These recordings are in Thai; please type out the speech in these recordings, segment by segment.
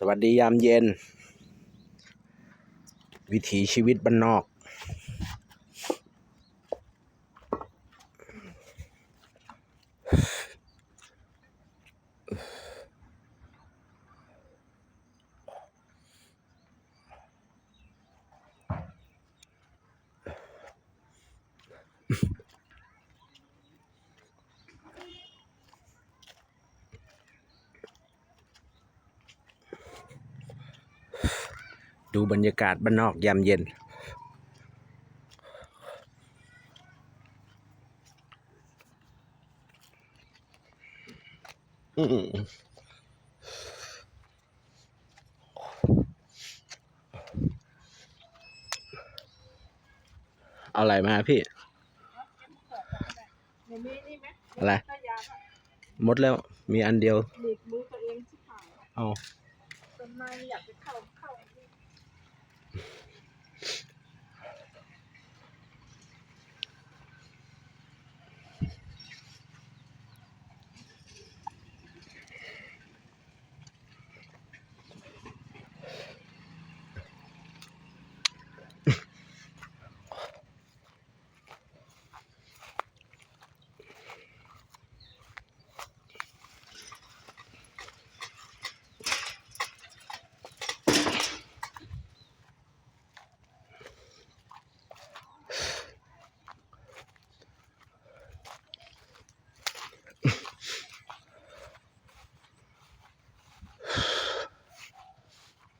สวัสดียามเย็น วิถีชีวิตบ้านนอก ดูบรรยากาศบ้านนอกยามเย็น อืมเอาอะไรมาพี่ในนี้นี่ไหมอะไรถ้ายาก็หมดแล้ว มีอันเดียวหลีกมือตัวเองที่ผ่าน เอา ต้นไม้อยากไปเข้าเข้าที่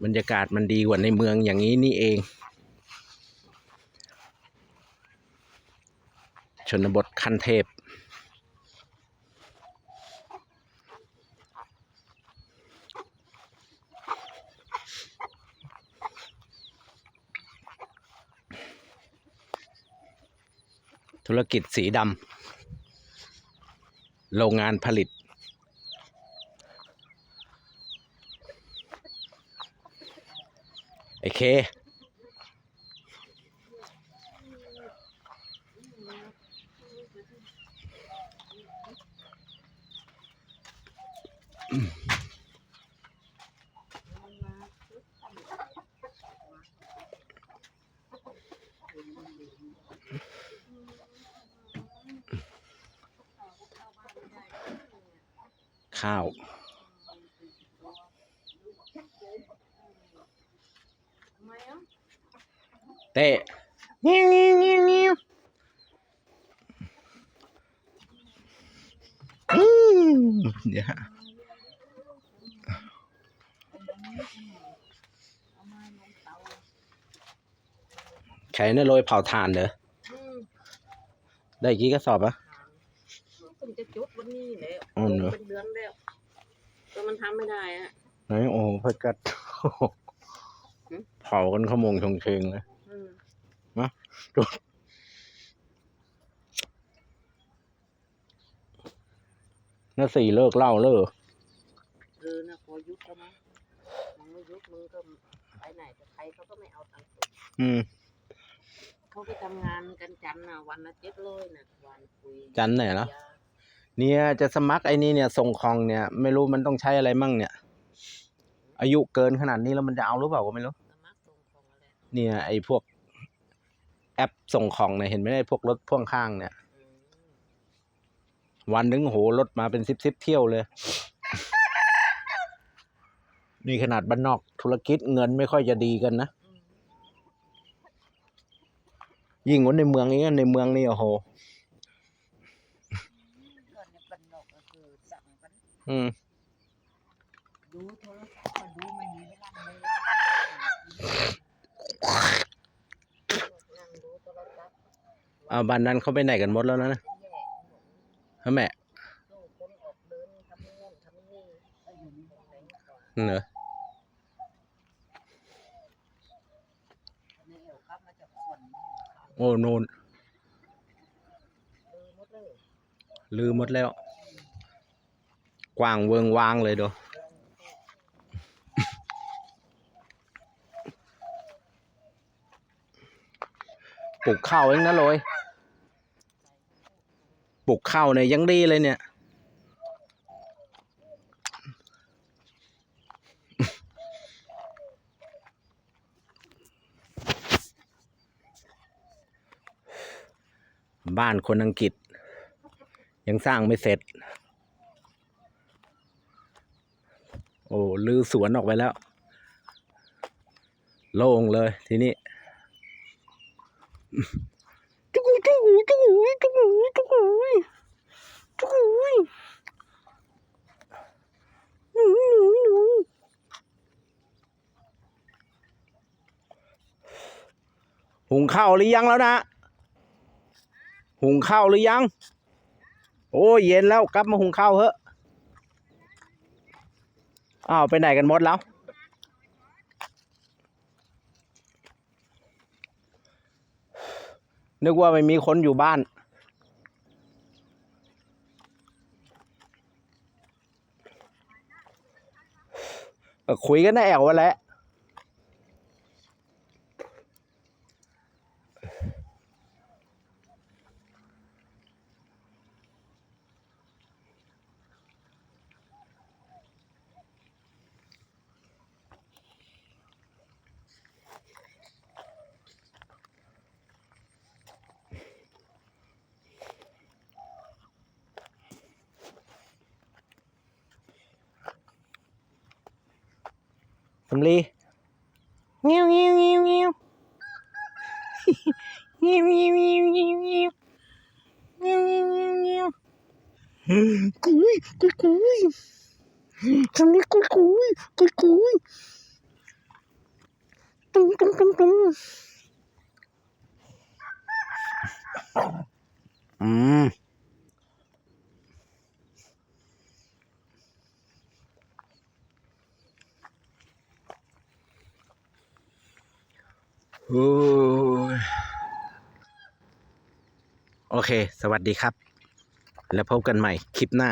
บรรยากาศมันดีกว่าในเมืองอย่างนี้นี่เอง ชนบทขั้นเทพ ธุรกิจสีดำโรงงานผลิต ไอ เค ข้าว ทำไมอะ เต้งิ้วงิ้วงิ้วงิ้วอืมเดี๋ยวเอามาลงเตาใช้ในโรยเผาถ่านเด้ออืมได้กี่กระสอบอะเพิ่งจะจุดวันนี้แหละอ๋อเหรอเป็นเดือนแล้วแต่มันทำไม่ได้อะไหนโอ้โหเพื่อกัดเผากันขโมงชงเชงเลย อืมน่าสี่เลิกเหล่าเลิกเออนะพอยุบแล้วมั้งมึงไม่ยุบมึงก็ไปไหนแต่ใครเขาก็ไม่เอาตังค์อืมเขาไปทำงานกันจันทร์น่ะวันละเจ็ดร้อยน่ะวันคุยจันทร์ไหนล่ะ เนี่ยจะสมัครไอ้นี่เนี่ยส่งของเนี่ย ไม่รู้มันต้องใช้อะไรมั่งเนี่ย อายุเกินขนาดนี้แล้วมันจะเอาหรือเปล่าก็ไม่รู้ สมัครส่งของอะไรเนี่ยไอ้พวก แอปส่งของเนี่ยเห็นไหมไอ้พวกรถพ่วงข้างเนี่ยอืมวันหนึงโหรถมาเป็นสิบสิบเที่ยวเลย นี่ขนาดบ้านนอกธุรกิจเงินไม่ค่อยจะดีกันนะอืมยิ่งกว่าในเมืองนี้ในเมืองนี่โอ้โหก็ในบ้านนอกก็คือสั่งกันอืม ดูโทรศัพท์ก็ดูไม่มีเวลาเวลานั่งดูโทรศัพท์ เอาบ้านนั้นเขาไปไหนกันหมดแล้วนะฮะแม่เนอยู่ในไหนก่อนเหรอโอ้โนนลืมหมดแล้ว กว้างเวิงวางเลยดูปลูกข้าวเองนะโรย ปลูกข้าวในยังดีเลยเนี่ย บ้านคนอังกฤษ ยังสร้างไม่เสร็จ โอ้ลือสวนออกไปแล้ว โล่งเลยทีนี้จุกุจุกุจุกุจุกุจุกุ หุงข้าวหรือยังแล้วนะ หุงข้าวหรือยัง โอ้เย็นแล้วกลับมาหุงข้าวเถอะอ้าวไปไหนกันหมดแล้วนึกว่าไม่มีคนอยู่บ้าน คุยกันนแอวแหล้ว สำลีเงี้ยวเงี้ยวเงี้ยวเงี้ยวเงี้ยวเงี้ยวเงี้ยวเงี้ยวเงี้ยวเงี้ยวเงี้ยวเงี้ยวเงี้ยวกุยกุยกุยสำลีกุยกุยกุยกุยตุ้งตุ้งตุ้งตุ้งอืม โอ้ย โอเค สวัสดีครับ แล้วพบกันใหม่คลิปหน้า